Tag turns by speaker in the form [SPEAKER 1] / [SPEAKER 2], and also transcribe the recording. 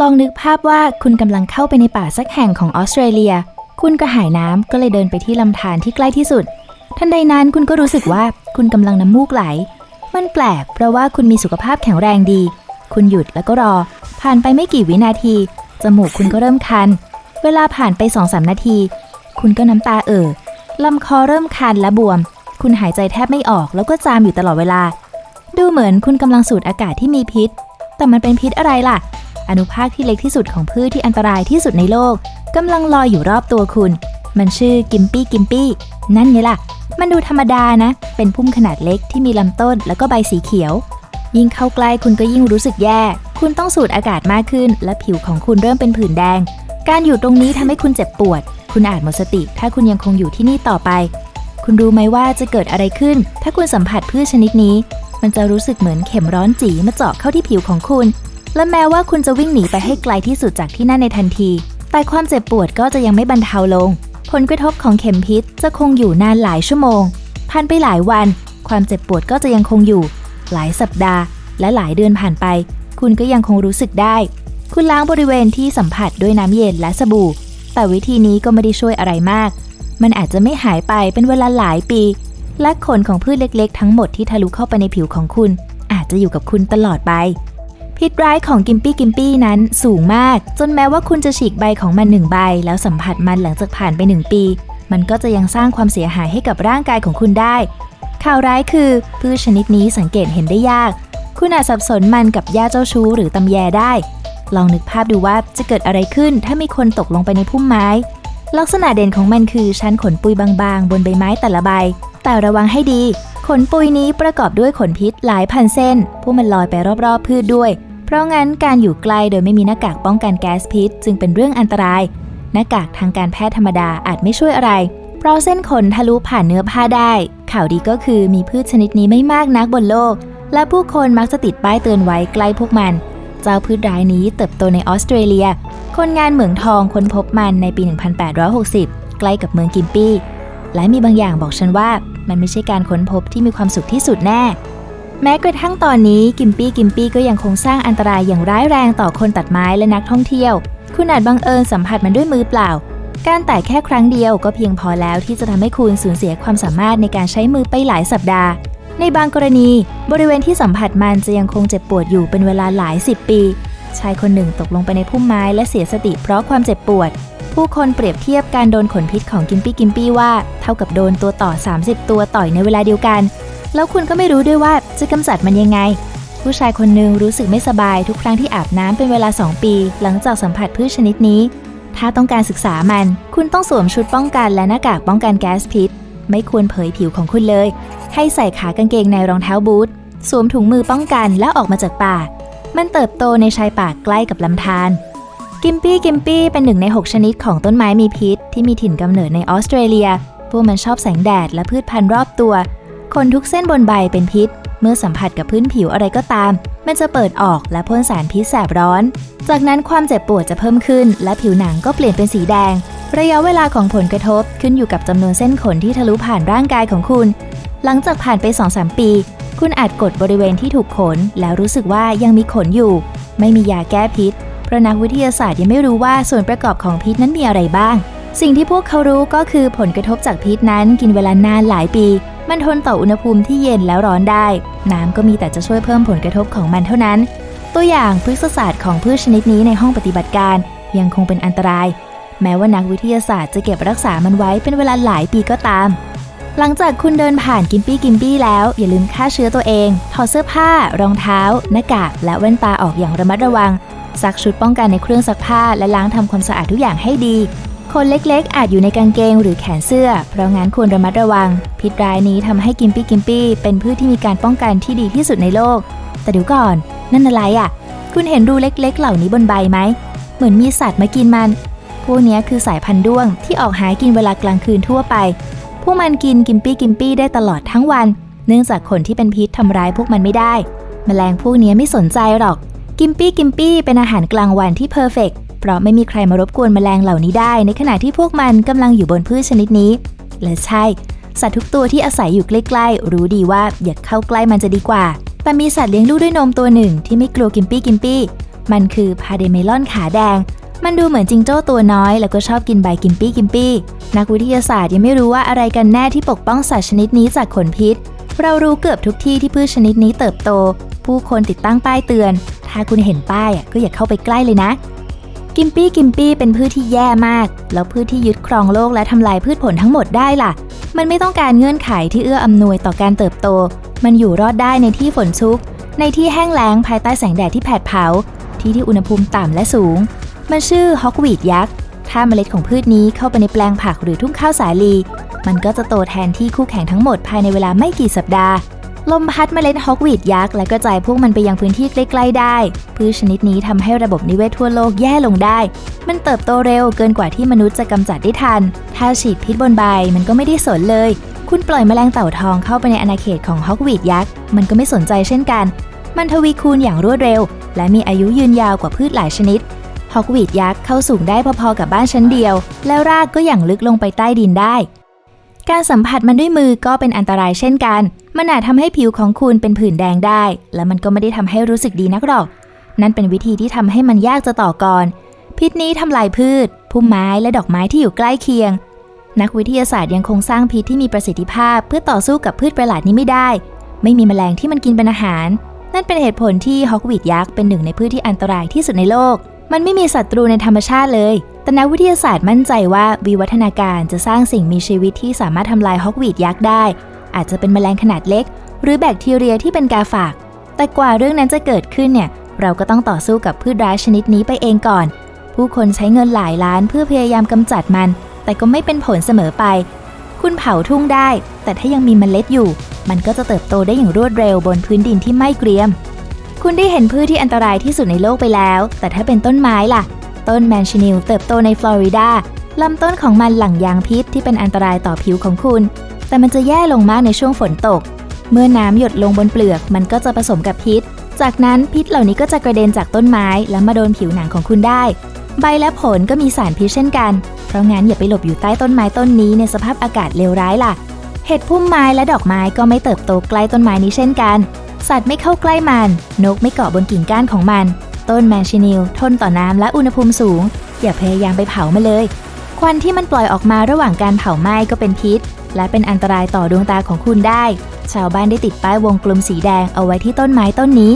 [SPEAKER 1] ลองนึกภาพว่าคุณกำลังเข้าไปในป่าสักแห่งของออสเตรเลีย คุณกระหายน้ำก็เลยเดินไปที่ลำธารที่ใกล้ที่สุด ทันใดนั้นคุณก็รู้สึกว่าคุณกำลังน้ำมูกไหล มันแปลกเพราะว่าคุณมีสุขภาพแข็งแรงดี คุณหยุดแล้วก็รอ ผ่านไปไม่กี่วินาที จมูกคุณก็เริ่มคัน เวลาผ่านไป2องสานาที คุณก็น้ำตาเอ่อลำคอเริ่มคันและบวม คุณหายใจแทบไม่ออกแล้วก็จามอยู่ตลอดเวลา ดูเหมือนคุณกำลังสูดอากาศที่มีพิษ แต่มันเป็นพิษอะไรล่ะ อนุภาคที่เล็กที่สุดของพืชที่อันตรายที่สุดในโลกกำลังลอยอยู่รอบตัวคุณ มันชื่อกิมปี้กิมปี้ นั่นไงล่ะ มันดูธรรมดานะ เป็นพุ่มขนาดเล็กที่มีลำต้นแล้วก็ใบสีเขียว ยิ่งเข้าใกล้คุณก็ยิ่งรู้สึกแย่ คุณต้องสูดอากาศมากขึ้น และผิวของคุณเริ่มเป็นผื่นแดง การอยู่ตรงนี้ทำให้คุณเจ็บปวด คุณอาจหมดสติ ถ้าคุณยังคงอยู่ที่นี่ต่อไป คุณรู้ไหมว่าจะเกิดอะไรขึ้น ถ้าคุณสัมผัสพืชชนิดนี้ มันจะรู้สึกเหมือนเข็มร้อนจีมาเจาะเข้าที่ผิวของคุณ และแม้ว่าคุณจะวิ่งหนีไปให้ไกลที่สุดจากที่นั่นในทันที แต่ความเจ็บปวดก็จะยังไม่บรรเทาลง ผลกระทบของเข็มพิษจะคงอยู่นานหลายชั่วโมง ผ่านไปหลายวัน ความเจ็บปวดก็จะยังคงอยู่ หลายสัปดาห์ และหลายเดือนผ่านไป คุณก็ยังคงรู้สึกได้ คุณล้างบริเวณที่สัมผัสด้วยน้ำเย็นและสบู่ แต่วิธีนี้ก็ไม่ได้ช่วยอะไรมาก มันอาจจะไม่หายไปเป็นเวลาหลายปี และขนของพืชเล็ก ๆ ทั้งหมดที่ทะลุเข้าไปในผิวของคุณ อาจจะอยู่กับคุณตลอดไป พิษร้ายของกิมปี้กิมปี้นั้นสูงมาก จนแม้ว่าคุณจะฉีกใบของมันหนึ่งใบ แล้วสัมผัสมันหลังจากผ่านไปหนึ่งปี มันก็จะยังสร้างความเสียหายให้กับร่างกายของคุณได้ ข่าวร้ายคือ พืชชนิดนี้สังเกตเห็นได้ยาก คุณอาจสับสนมันกับหญ้าเจ้าชู้หรือตำแยได้ ลองนึกภาพดูว่าจะเกิดอะไรขึ้นถ้ามีคนตกลงไปในพุ่มไม้ ลักษณะเด่นของมันคือชั้นขนปุยบางๆ บนใบไม้แต่ละใบ แต่ระวังให้ดี ขนปุยนี้ประกอบด้วยขนพิษหลายพันเส้นพวกมันลอยไปรอบๆ พืชด้วย เพราะงั้นการอยู่ใกล้โดยไม่มีหน้ากากป้องกันแก๊สพิษ จึงเป็นเรื่องอันตราย หน้ากากทางการแพทย์ธรรมดาอาจไม่ช่วยอะไร เพราะเส้นขนทะลุผ่านเนื้อผ้าได้ ข่าวดีก็คือมีพืชชนิดนี้ไม่มากนักบนโลก และผู้คนมักจะติดป้ายเตือนไว้ใกล้พวกมัน เจ้าพืชร้ายนี้เติบโตในออสเตรเลีย คนงานเหมืองทองค้นพบมันในปี 1860 ใกล้กับเมืองกิมปี้ และมีบางอย่างบอกฉันว่า มันไม่ใช่การค้นพบที่มีความสุขที่สุดแน่ แม้กระทั่งตอนนี้กิมปี้กิมปี้ก็ยังคงสร้างอันตรายอย่างร้ายแรงต่อคนตัดไม้และนักท่องเที่ยว คุณอาจบังเอิญสัมผัสมันด้วยมือเปล่า การแตะแค่ครั้งเดียวก็เพียงพอแล้วที่จะทำให้คุณสูญเสียความสามารถในการใช้มือไปหลายสัปดาห์ ในบางกรณี บริเวณที่สัมผัสมันจะยังคงเจ็บปวดอยู่เป็นเวลาหลายสิบปี ชายคนหนึ่งตกลงไปในพุ่มไม้และเสียสติเพราะความเจ็บปวด ผู้คนเปรียบเทียบการโดนขนพิษของกิมปี้กิมปี้ว่า เท่ากับโดนตัวต่อ 30 ตัวต่อยในเวลาเดียวกัน แล้วคุณก็ไม่รู้ด้วยว่าจะกำจัดมันยังไง ผู้ชายคนหนึ่งรู้สึกไม่สบายทุกครั้งที่อาบน้ำเป็นเวลา 2 ปี หลังจากสัมผัสพืชชนิดนี้ ถ้าต้องการศึกษามัน คุณต้องสวมชุดป้องกันและหน้ากากป้องกันแก๊สพิษ ไม่ควรเผยผิวของคุณเลย ให้ใส่ขากางเกงในรองเท้าบูทสวมถุงมือป้องกันแล้วออกมาจากป่า มันเติบโตในชายป่าใกล้กับลำธาร กิมปี้กิมปี้เป็นหนึ่งใน 6 ชนิดของต้นไม้มีพิษ ที่มีถิ่นกำเนิดในออสเตรเลีย พวกมันชอบแสงแดดและพืชพันธุ์รอบตัว คนทุกเส้นบนใบเป็นพิษ เมื่อสัมผัสกับพื้นผิวอะไรก็ตาม มันจะเปิดออกและพ่นสารพิษแสบร้อน จากนั้นความเจ็บปวดจะเพิ่มขึ้น และผิวหนังก็เปลี่ยนเป็นสีแดง ระยะเวลาของผลกระทบขึ้นอยู่กับจำนวนเส้นขนที่ทะลุผ่านร่างกายของคุณ หลังจากผ่านไป 2-3 ปี คุณอาจกดบริเวณที่ถูกขน แล้วรู้สึกว่ายังมีขนอยู่ ไม่มียาแก้พิษ ราะนักวิทยาศาสตร์ยังไม่รู้ว่าส่วนประกอบของพิษนั้นมีอะไรบ้าง สิ่งที่พวกเขารู้ก็คือผลกระทบจากพิษนั้นกินเวลานานหลายปี มันทนต่ออุณหภูมิที่เย็นแล้วร้อนได้ น้ำก็มีแต่จะช่วยเพิ่มผลกระทบของมันเท่านั้น ตัวอย่างพฤกษศาสตร์ของพืชชนิดนี้ในห้องปฏิบัติการ ยังคงเป็นอันตราย แม้ว่านักวิทยาศาสตร์จะเก็บรักษามันไว้เป็นเวลาหลายปีก็ตามหลังจากคุณเดินผ่านกิมปี้กิมปี้แล้ว อย่าลืมฆ่าเชื้อตัวเอง ถอดเสื้อผ้า รองเท้า หน้ากาก และแว่นตาออกอย่างระมัดระวัง ซักชุดป้องกันในเครื่องซักผ้าและล้างทำความสะอาดทุกอย่างให้ดี คนเล็กๆ อาจอยู่ในกางเกงหรือแขนเสื้อ เพราะงั้นควรระมัดระวัง พิษร้ายนี้ทำให้กิมปี้กิมปี้เป็นพืชที่มีการป้องกันที่ดีที่สุดในโลก แต่เดี๋ยวก่อน นั่นอะไรอะ คุณเห็นรูเล็กๆ เหล่านี้บนใบไหม เหมือนมีสัตว์มากินมัน พวกนี้คือสายพันธุ์ด้วงที่ออกหากินเวลากลางคืนทั่วไป พวกมันกินกิมปี้กิมปี้ได้ตลอดทั้งวัน เนื่องจากขนที่เป็นพิษทำร้ายพวกมันไม่ได้ แมลงพวกนี้ไม่สนใจหรอก กิมปี้กิมปี้เป็นอาหารกลางวันที่เพอร์เฟกเพราะไม่มีใครมารบกวนแมลงเหล่านี้ได้ ในขณะที่พวกมันกำลังอยู่บนพืชชนิดนี้ และใช่ สัตว์ทุกตัวที่อาศัยอยู่ใกล้ๆ รู้ดีว่าอย่าเข้าใกล้มันจะดีกว่า แต่มีสัตว์เลี้ยงลูกด้วยนมตัวหนึ่งที่ไม่กลัวกิมปี้กิมปี้ มันคือพาเดเมลอนขาแดง มันดูเหมือนจิงโจ้ตัวน้อย แล้วก็ชอบกินใบกิมปี้กิมปี้ นักวิทยาศาสตร์ยังไม่รู้ว่าอะไรกันแน่ที่ปกป้องสัตว์ชนิดนี้จากขนพิษ เรารู้เกือบทุกที่ที่พืชชนิดนี้เติบโต ผู้คนติดตั้งป้ายเตือน ถ้าคุณเห็นป้ายก็อย่าเข้าไปใกล้เลยนะ กิมปี้กิมปี้เป็นพืชที่แย่มาก แล้วพืชที่ยึดครองโลกและทำลายพืชผลทั้งหมดได้ล่ะ มันไม่ต้องการเงื่อนไขที่เอื้ออำนวยต่อการเติบโต มันอยู่รอดได้ในที่ฝนชุก ในที่แห้งแล้งภายใต้แสงแดดที่แผดเผา ที่ที่อุณหภูมิต่ำและสูง มันชื่อฮอกวีดยักษ์ ถ้าเมล็ดของพืชนี้เข้าไปในแปลงผักหรือทุ่งข้าวสาลี มันก็จะโตแทนที่คู่แข่งทั้งหมดภายในเวลาไม่กี่สัปดาห์ ลมพัดเมล็ดฮอกวีดยักษ์และกระจายพวกมันไปยังพื้นที่ใกล้ๆได้ พืชชนิดนี้ทำให้ระบบนิเวศทั่วโลกแย่ลงได้ มันเติบโตเร็วเกินกว่าที่มนุษย์จะกำจัดได้ทัน ถ้าฉีดพิษบนใบมันก็ไม่ได้สนเลย คุณปล่อยแมลงเต่าทองเข้าไปในอาณาเขตของฮอกวีดยักษ์มันก็ไม่สนใจเช่นกัน มันทวีคูณอย่างรวดเร็ว และมีอายุยืนยาวกว่าพืชหลายชนิดฮอกวีดยักษ์เข้าสูงได้พอๆกับบ้านชั้นเดียว แล้วรากก็อย่างลึกลงไปใต้ดินได้ การสัมผัสมันด้วยมือก็เป็นอันตรายเช่นกัน มันอาจทำให้ผิวของคุณเป็นผื่นแดงได้ และมันก็ไม่ได้ทำให้รู้สึกดีนักหรอก นั่นเป็นวิธีที่ทำให้มันยากจะต่อกร พิษนี้ทำลายพืช พุ่มไม้และดอกไม้ที่อยู่ใกล้เคียง นักวิทยาศาสตร์ยังคงสร้างพิษที่มีประสิทธิภาพ เพื่อต่อสู้กับพืชประหลาดนี้ไม่ได้ ไม่มีแมลงที่มันกินเป็นอาหาร นั่นเป็นเหตุผลที่ฮอกวีดยักษ์เป็นหนึ่งในพืชที่อันตรายที่สุดในโลก มันไม่มีศัตรูในธรรมชาติเลย แต่นักวิทยาศาสตร์มั่นใจว่าวิวัฒนาการจะสร้างสิ่งมีชีวิตที่สามารถทำลายฮอกวีดยักษ์ได้ อาจจะเป็นแมลงขนาดเล็ก หรือแบคทีเรียที่เป็นกาฝาก แต่กว่าเรื่องนั้นจะเกิดขึ้นเนี่ย เราก็ต้องต่อสู้กับพืชร้ายชนิดนี้ไปเองก่อน ผู้คนใช้เงินหลายล้านเพื่อพยายามกำจัดมัน แต่ก็ไม่เป็นผลเสมอไป คุณเผาทุ่งได้ แต่ถ้ายังมีเมล็ดอยู่ มันก็จะเติบโตได้อย่างรวดเร็วบนพื้นดินที่ไม่เกรียม คุณได้เห็นพืชที่อันตรายที่สุดในโลกไปแล้ว แต่ถ้าเป็นต้นไม้ล่ะ ต้นแมนชินิลเติบโตในฟลอริดาลำต้นของมันหลั่งยางพิษที่เป็นอันตรายต่อผิวของคุณ แต่มันจะแย่ลงมากในช่วงฝนตก เมื่อน้ำหยดลงบนเปลือก มันก็จะผสมกับพิษ จากนั้นพิษเหล่านี้ก็จะกระเด็นจากต้นไม้แล้วมาโดนผิวหนังของคุณได้ ใบและผลก็มีสารพิษเช่นกัน เพราะงั้นอย่าไปหลบอยู่ใต้ต้นไม้ต้นนี้ในสภาพอากาศเลวร้ายล่ะ เห็ดพุ่มไม้และดอกไม้ก็ไม่เติบโตใกล้ต้นไม้นี้เช่นกัน สัตว์ไม่เข้าใกล้มัน นกไม่เกาะบนกิ่งก้านของมัน ต้นแมนชินิลทนต่อน้ำและอุณหภูมิสูง อย่าพยายามไปเผามาเลย ควันที่มันปล่อยออกมาระหว่างการเผาไหม้ก็เป็นพิษ และเป็นอันตรายต่อดวงตาของคุณได้ ชาวบ้านได้ติดป้ายวงกลมสีแดงเอาไว้ที่ต้นไม้ต้นนี้